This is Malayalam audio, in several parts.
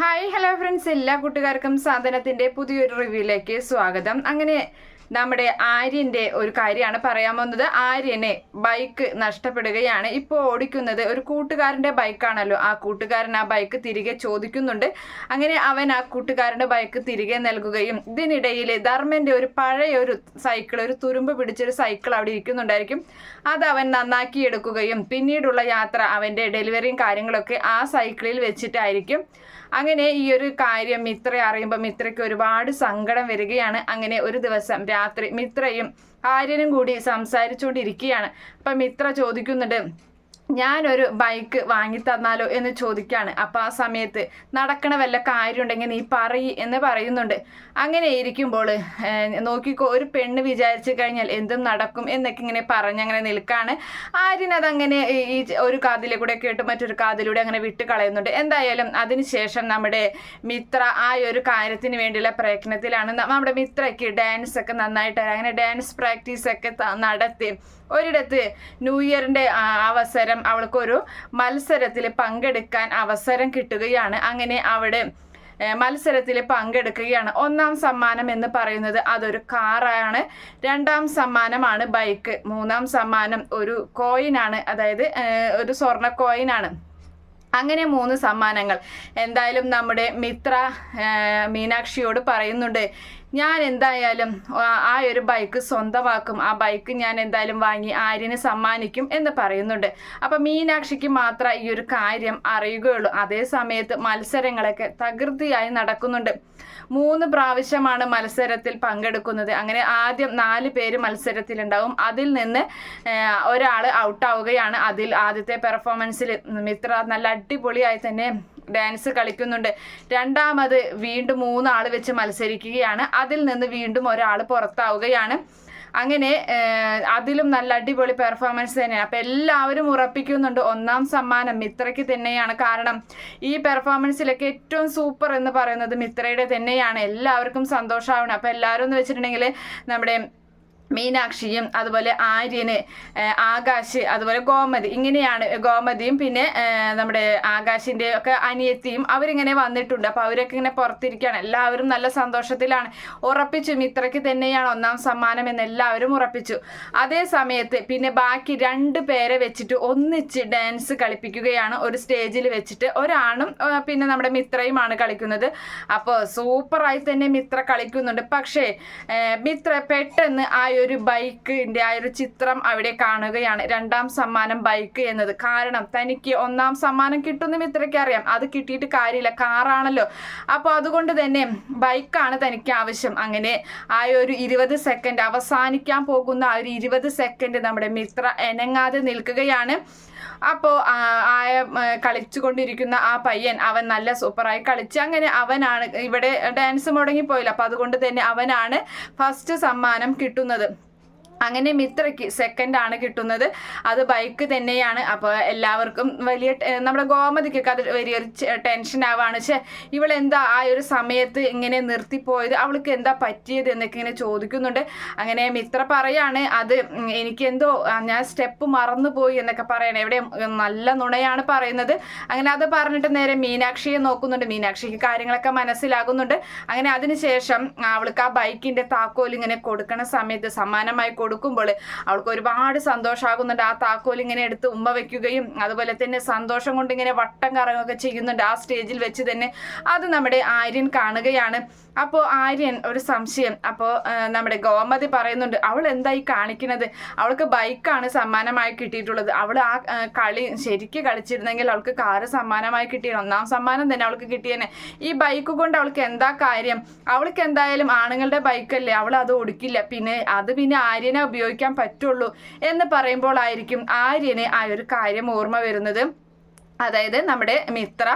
ഹായ് ഹലോ ഫ്രണ്ട്സ് എല്ലാ കൂട്ടുകാർക്കും സാധനത്തിന്റെ പുതിയൊരു റിവ്യൂയിലേക്ക് സ്വാഗതം. അങ്ങനെ നമ്മുടെ ആര്യന്റെ ഒരു കാര്യമാണ് പറയാൻ പോകുന്നത്. ആര്യനെ ബൈക്ക് നഷ്ടപ്പെടുകയാണ്. ഇപ്പോൾ ഓടിക്കുന്നത് ഒരു കൂട്ടുകാരന്റെ ബൈക്കാണല്ലോ. ആ കൂട്ടുകാരൻ ആ ബൈക്ക് തിരികെ ചോദിക്കുന്നുണ്ട്. അങ്ങനെ അവൻ ആ കൂട്ടുകാരന്റെ ബൈക്ക് തിരികെ നൽകുകയും ഇതിനിടയിൽ ധർമ്മന്റെ ഒരു പഴയ ഒരു സൈക്കിൾ ഒരു തുരുമ്പ് പിടിച്ചൊരു സൈക്കിൾ അവിടെ ഇരിക്കുന്നുണ്ടായിരിക്കും. അത് അവൻ നന്നാക്കി എടുക്കുകയും പിന്നീടുള്ള യാത്ര അവന്റെ ഡെലിവറിയും കാര്യങ്ങളൊക്കെ ആ സൈക്കിളിൽ വെച്ചിട്ടായിരിക്കും. അങ്ങനെ ഈ ഒരു കാര്യം മിത്ര അറിയുമ്പോൾ മിത്രയ്ക്ക് ഒരുപാട് സങ്കടം വരികയാണ്. അങ്ങനെ ഒരു ദിവസം രാത്രി മിത്രയും ആര്യനും കൂടി സംസാരിച്ചുകൊണ്ടിരിക്കുകയാണ്. അപ്പം മിത്ര ചോദിക്കുന്നുണ്ട് ഞാനൊരു ബൈക്ക് വാങ്ങി തന്നാലോ എന്ന് ചോദിക്കുകയാണ് അപ്പോൾ ആ സമയത്ത് നടക്കണ വല്ല കാര്യമുണ്ടെങ്കിൽ നീ പറയി എന്ന് പറയുന്നുണ്ട്. അങ്ങനെ ഇരിക്കുമ്പോൾ നോക്കിക്കോ ഒരു പെണ്ണ് വിചാരിച്ചു കഴിഞ്ഞാൽ എന്തും നടക്കും എന്നൊക്കെ ഇങ്ങനെ പറഞ്ഞങ്ങനെ നിൽക്കാണ്. ആര്യൻ അതങ്ങനെ ഈ ഒരു കാതിലെ കൂടെ കേട്ട് മറ്റൊരു കാതിലൂടെ അങ്ങനെ വിട്ട് കളയുന്നുണ്ട്. എന്തായാലും അതിനുശേഷം നമ്മുടെ മിത്ര ആ ഒരു കാര്യത്തിന് വേണ്ടിയുള്ള പ്രയത്നത്തിലാണ്. നമ്മുടെ മിത്രയ്ക്ക് ഡാൻസ് ഒക്കെ നന്നായിട്ട് അങ്ങനെ ഡാൻസ് പ്രാക്ടീസ് ഒക്കെ നടത്തി. ഒരിടത്ത് ന്യൂ ഇയറിന്റെ അവസരം അവൾക്കൊരു മത്സരത്തിൽ പങ്കെടുക്കാൻ അവസരം കിട്ടുകയാണ്. അങ്ങനെ അവിടെ മത്സരത്തിൽ പങ്കെടുക്കുകയാണ്. ഒന്നാം സമ്മാനം എന്ന് പറയുന്നത് അതൊരു കാറാണ്. രണ്ടാം സമ്മാനമാണ് ബൈക്ക്. മൂന്നാം സമ്മാനം ഒരു കോയിനാണ്. അതായത് ഒരു സ്വർണ കോയിനാണ്. അങ്ങനെ മൂന്ന് സമ്മാനങ്ങൾ. എന്തായാലും നമ്മുടെ മിത്ര മീനാക്ഷിയോട് പറയുന്നുണ്ട് ഞാൻ എന്തായാലും ആ ഒരു ബൈക്ക് സ്വന്തമാക്കും. ആ ബൈക്ക് ഞാൻ എന്തായാലും വാങ്ങി ആര്യന് സമ്മാനിക്കും എന്ന് പറയുന്നുണ്ട്. അപ്പം മീനാക്ഷിക്ക് മാത്രം ഈ ഒരു കാര്യം അറിയുകയുള്ളൂ. അതേ സമയത്ത് മത്സരങ്ങളൊക്കെ തകൃതിയായി നടക്കുന്നുണ്ട്. മൂന്ന് പ്രാവശ്യമാണ് മത്സരത്തിൽ പങ്കെടുക്കുന്നത്. അങ്ങനെ ആദ്യം നാല് പേര് മത്സരത്തിലുണ്ടാവും. അതിൽ നിന്ന് ഒരാൾ ഔട്ടാവുകയാണ്. അതിൽ ആദ്യത്തെ പെർഫോമൻസിൽ മിത്ര നല്ല അടിപൊളിയായി തന്നെ ഡാൻസ് കളിക്കുന്നുണ്ട്. രണ്ടാമത് വീണ്ടും മൂന്നാൾ വെച്ച് മത്സരിക്കുകയാണ്. അതിൽ നിന്ന് വീണ്ടും ഒരാൾ പുറത്താവുകയാണ്. അങ്ങനെ അതിലും നല്ല അടിപൊളി പെർഫോമൻസ് തന്നെയാണ്. അപ്പം എല്ലാവരും ഉറപ്പിക്കുന്നുണ്ട്. ഒന്നാം സമ്മാനം മിത്രയ്ക്ക് തന്നെയാണ് കാരണം ഈ പെർഫോമൻസിലൊക്കെ ഏറ്റവും സൂപ്പർ എന്ന് പറയുന്നത് മിത്രയുടെ തന്നെയാണ്. എല്ലാവർക്കും സന്തോഷമാവണം അപ്പം എല്ലാവരും എന്ന് വെച്ചിട്ടുണ്ടെങ്കിൽ നമ്മുടെ മീനാക്ഷിയും അതുപോലെ ആര്യന് ആകാശ് അതുപോലെ ഗോമതി ഇങ്ങനെയാണ് ഗോമതിയും പിന്നെ നമ്മുടെ ആകാശിന്റെ ഒക്കെ അനിയത്തിയും അവരിങ്ങനെ വന്നിട്ടുണ്ട്. അപ്പോൾ അവരൊക്കെ ഇങ്ങനെ പുറത്തിരിക്കുകയാണ്. എല്ലാവരും നല്ല സന്തോഷത്തിലാണ്. ഉറപ്പിച്ചു മിത്രയ്ക്ക് തന്നെയാണ് ഒന്നാം സമ്മാനം എന്ന് എല്ലാവരും ഉറപ്പിച്ചു. അതേ സമയത്ത് പിന്നെ ബാക്കി രണ്ട് പേരെ വെച്ചിട്ട് ഒന്നിച്ച് ഡാൻസ് കളിപ്പിക്കുകയാണ്. ഒരു സ്റ്റേജിൽ വെച്ചിട്ട് ഒരാണും പിന്നെ നമ്മുടെ മിത്രയുമാണ് കളിക്കുന്നത്. അപ്പോൾ സൂപ്പറായി തന്നെ മിത്ര കളിക്കുന്നുണ്ട്. പക്ഷേ മിത്ര പെട്ടെന്ന് ആ ഒരു ബൈക്കിന്റെ ആ ഒരു ചിത്രം അവിടെ കാണുകയാണ്. രണ്ടാം സമ്മാനം ബൈക്ക് എന്നത്. കാരണം തനിക്ക് ഒന്നാം സമ്മാനം കിട്ടുന്ന ഇത്രയ്ക്ക് അറിയാം. അത് കിട്ടിയിട്ട് കാര്യമില്ല. കാറാണല്ലോ അപ്പോൾ അതുകൊണ്ട് തന്നെ ബൈക്കാണ് തനിക്ക് ആവശ്യം. അങ്ങനെ ആ ഒരു ഇരുപത് സെക്കൻഡ് അവസാനിക്കാൻ പോകുന്ന ആ ഒരു ഇരുപത് സെക്കൻഡ് നമ്മുടെ മിത്ര എനങ്ങാതെ നിൽക്കുകയാണ്. അപ്പോൾ ആയ കളിച്ചുകൊണ്ടിരിക്കുന്ന ആ പയ്യൻ അവൻ നല്ല സൂപ്പറായി കളിച്ച്. അങ്ങനെ അവനാണ് ഇവിടെ ഡാൻസ് മുടങ്ങിപ്പോയില്ല. അപ്പോൾ അതുകൊണ്ട് തന്നെ അവനാണ് ഫസ്റ്റ് സമ്മാനം കിട്ടുന്നത്. അങ്ങനെ മിത്രയ്ക്ക് ആണ് കിട്ടുന്നത്. അത് ബൈക്ക് തന്നെയാണ്. അപ്പോൾ എല്ലാവർക്കും വലിയ നമ്മുടെ ഗോമതിക്കൊക്കെ അത് വലിയൊരു ടെൻഷൻ ആവാണ്. പക്ഷെ ഇവളെന്താ ആ ഒരു സമയത്ത് ഇങ്ങനെ നിർത്തിപ്പോയത്? അവൾക്ക് എന്താ പറ്റിയത് എന്നൊക്കെ ഇങ്ങനെ ചോദിക്കുന്നുണ്ട്. അങ്ങനെ മിത്ര പറയാണ് അത് എനിക്ക് എന്തോ ഞാൻ സ്റ്റെപ്പ് മറന്നുപോയി എന്നൊക്കെ പറയണേ. എവിടെ നല്ല നുണയാണ് പറയുന്നത്. അങ്ങനെ അത് പറഞ്ഞിട്ട് നേരെ മീനാക്ഷിയെ നോക്കുന്നുണ്ട്. മീനാക്ഷിക്ക് കാര്യങ്ങളൊക്കെ മനസ്സിലാകുന്നുണ്ട്. അങ്ങനെ അതിനുശേഷം അവൾക്ക് ആ ബൈക്കിന്റെ താക്കോൽ ഇങ്ങനെ കൊടുക്കണ സമയത്ത് സമ്മാനമായി കൊടുക്കുമ്പോൾ അവൾക്ക് ഒരുപാട് സന്തോഷമാകുന്നുണ്ട് ആ താക്കോൽ ഇങ്ങനെ എടുത്ത് ഉമ്മ വെക്കുകയും അതുപോലെ തന്നെ സന്തോഷം കൊണ്ട് ഇങ്ങനെ വട്ടം കറങ്ങുകയൊക്കെ ചെയ്യുന്നുണ്ട് ആ സ്റ്റേജിൽ വെച്ച് തന്നെ. അത് നമ്മുടെ ആര്യൻ കാണുകയാണ്. അപ്പോൾ ആര്യൻ ഒരു സംശയം. അപ്പോൾ നമ്മുടെ ഗോമതി പറയുന്നുണ്ട് അവൾ എന്തായി കാണിക്കുന്നത്? അവൾക്ക് ബൈക്കാണ് സമ്മാനമായി കിട്ടിയിട്ടുള്ളത്. അവൾ ആ കളി ശരിക്ക് കളിച്ചിരുന്നെങ്കിൽ അവൾക്ക് കാറ് സമ്മാനമായി കിട്ടിയ ഒന്നാം സമ്മാനം തന്നെ അവൾക്ക് കിട്ടിയേനെ. ഈ ബൈക്ക് കൊണ്ട് അവൾക്ക് എന്താ കാര്യം? അവൾക്ക് എന്തായാലും ആണുങ്ങളുടെ ബൈക്കല്ലേ. അവൾ അത് ഓടിക്കില്ല. പിന്നെ അത് പിന്നെ ആര്യനെ ഉപയോഗിക്കാൻ പറ്റുള്ളൂ എന്ന് പറയുമ്പോഴായിരിക്കും ആര്യന് ആ ഒരു കാര്യം ഓർമ്മ വരുന്നത്. അതായത് നമ്മുടെ മിത്ര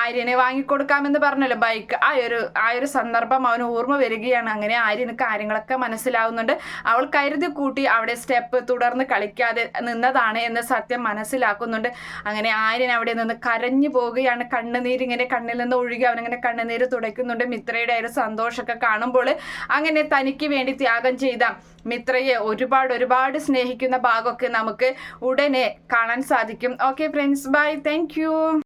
ആര്യനെ വാങ്ങിക്കൊടുക്കാമെന്ന് പറഞ്ഞല്ലോ. ബൈക്ക്. ആ ഒരു ആ ഒരു സന്ദർഭം അവന് ഓർമ്മ വരികയാണ്. അങ്ങനെ ആര്യന് കാര്യങ്ങളൊക്കെ മനസ്സിലാവുന്നുണ്ട്. അവൾ കരുതി കൂട്ടി അവിടെ സ്റ്റെപ്പ് തുടർന്ന് കളിക്കാതെ നിന്നതാണ് എന്ന് സത്യം മനസ്സിലാക്കുന്നുണ്ട്. അങ്ങനെ ആര്യൻ അവിടെ നിന്ന് കരഞ്ഞു പോവുകയാണ്. കണ്ണുനീരിങ്ങനെ കണ്ണിൽ നിന്ന് ഒഴുകി അവനങ്ങനെ കണ്ണുനീര് തുടയ്ക്കുന്നുണ്ട്. മിത്രയുടെ ഒരു സന്തോഷമൊക്കെ കാണുമ്പോൾ അങ്ങനെ തനിക്ക് വേണ്ടി ത്യാഗം ചെയ്ത മിത്രയെ ഒരുപാട് ഒരുപാട് സ്നേഹിക്കുന്ന ഭാഗമൊക്കെ നമുക്ക് ഉടനെ കാണാൻ സാധിക്കും. Okay friends bye bye. Thank you.